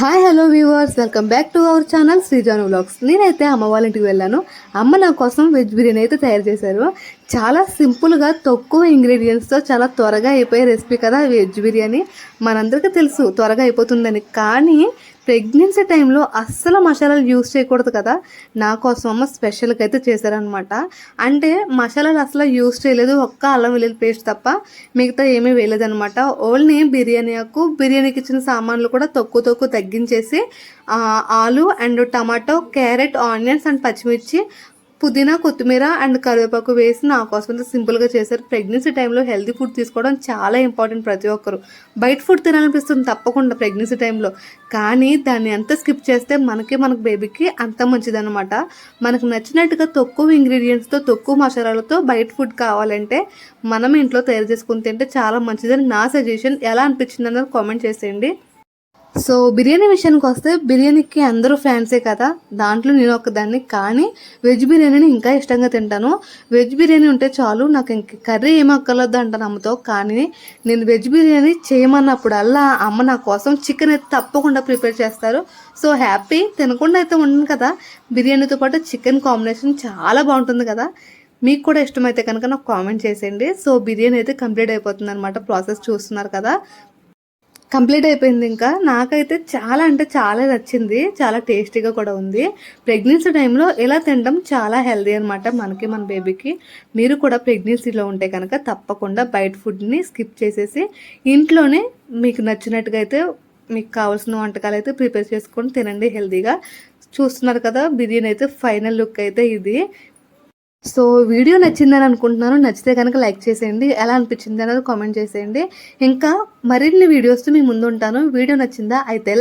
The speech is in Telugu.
Hi hello viewers. Welcome back to our channel శ్రీజాను vlogs. నేనైతే అమ్మ వాళ్ళ ఇంటికి వెళ్ళాను. అమ్మ నా కోసం వెజ్ బిర్యానీ అయితే తయారు చేశారు. చాలా సింపుల్గా తక్కువ ఇంగ్రీడియంట్స్తో చాలా త్వరగా అయిపోయే రెసిపీ కదా వెజ్ బిర్యానీ? మనందరికీ తెలుసు త్వరగా అయిపోతుందని. కానీ ప్రెగ్నెన్సీ టైంలో అస్సలు మసాలాలు యూజ్ చేయకూడదు కదా? నా కోసం అమ్మ స్పెషల్గా అయితే చేశారనమాట అంటే మసాలాలు అసలు యూజ్ చేయలేదు. ఒక్క అల్లం వెల్లుల్లి పేస్ట్ తప్ప మిగతా ఏమీ వేయలేదనమాట ఓన్లీ బిర్యానీ ఆకు బిర్యానీకి ఇచ్చిన సామాన్లు కూడా తక్కువ తక్కువ తగ్గించేసి ఆలు and tomato carrot onions and పచ్చిమిర్చి పుదీనా కొత్తిమీర అండ్ కరివేపాకు వేసి నా కోసం సింపుల్గా చేశారు. ప్రెగ్నెన్సీ టైంలో హెల్దీ ఫుడ్ తీసుకోవడం చాలా ఇంపార్టెంట్ ప్రతి ఒక్కరు. బయట ఫుడ్ తినాలనిపిస్తుంది తప్పకుండా ప్రెగ్నెన్సీ టైంలో. కానీ దాన్ని ఎంత స్కిప్ చేస్తే మనకి మనకు బేబీకి అంత మంచిదన్నమాట. మనకు నచ్చినట్టుగా తక్కువ ఇంగ్రీడియంట్స్తో తక్కువ మసాలాలతో బయట ఫుడ్ కావాలంటే మనం ఇంట్లో తయారు చేసుకుని తింటే చాలా మంచిదని నా సజెషన్. ఎలా అనిపించింది అన్నది కామెంట్ చేసేయండి. సో బిర్యానీ విషయానికి వస్తే బిర్యానీకి అందరూ ఫ్యాన్సే కదా. దాంట్లో నేను ఒకదాన్ని కానీ వెజ్ బిర్యానీని ఇంకా ఇష్టంగా తింటాను. వెజ్ బిర్యానీ ఉంటే చాలు నాకు ఇంక కర్రీ ఏం అక్కర్లేదు అంటాను అమ్మతో కానీ నేను వెజ్ బిర్యానీ చేయమన్నప్పుడల్లా అమ్మ నా కోసం చికెన్ అయితే తప్పకుండా ప్రిపేర్ చేస్తారు. సో హ్యాపీ తినకుండా అయితే ఉండను కదా. బిర్యానీతో పాటు చికెన్ కాంబినేషన్ చాలా బాగుంటుంది కదా. మీకు కూడా ఇష్టమైతే కనుక నాకు కామెంట్ చేసేయండి. సో బిర్యానీ అయితే కంప్లీట్ అయిపోతుంది అనమాట ప్రాసెస్ చూస్తున్నారు కదా. కంప్లీట్ అయిపోయింది ఇంకా. నాకైతే చాలా అంటే చాలా నచ్చింది. చాలా టేస్టీగా కూడా ఉంది. ప్రెగ్నెన్సీ టైంలో ఇలా తినడం చాలా హెల్దీ అనమాట మనకి మన బేబీకి. మీరు కూడా ప్రెగ్నెన్సీలో ఉంటే కనుక తప్పకుండా బయట ఫుడ్ని స్కిప్ చేసేసి ఇంట్లోనే మీకు నచ్చినట్టుగా అయితే మీకు కావాల్సిన వంటకాలు అయితే ప్రిపేర్ చేసుకొని తినండి హెల్దీగా. చూస్తున్నారు కదా బిర్యానీ అయితే ఫైనల్ లుక్ అయితే ఇది. సో వీడియో నచ్చిందని అనుకుంటున్నాను. నచ్చితే కనుక లైక్ చేసేయండి. ఎలా అనిపించింది అనేది కామెంట్ చేసేయండి. ఇంకా మరిన్ని వీడియోస్ మీ ముందు ఉంటాను వీడియో నచ్చిందా అయితే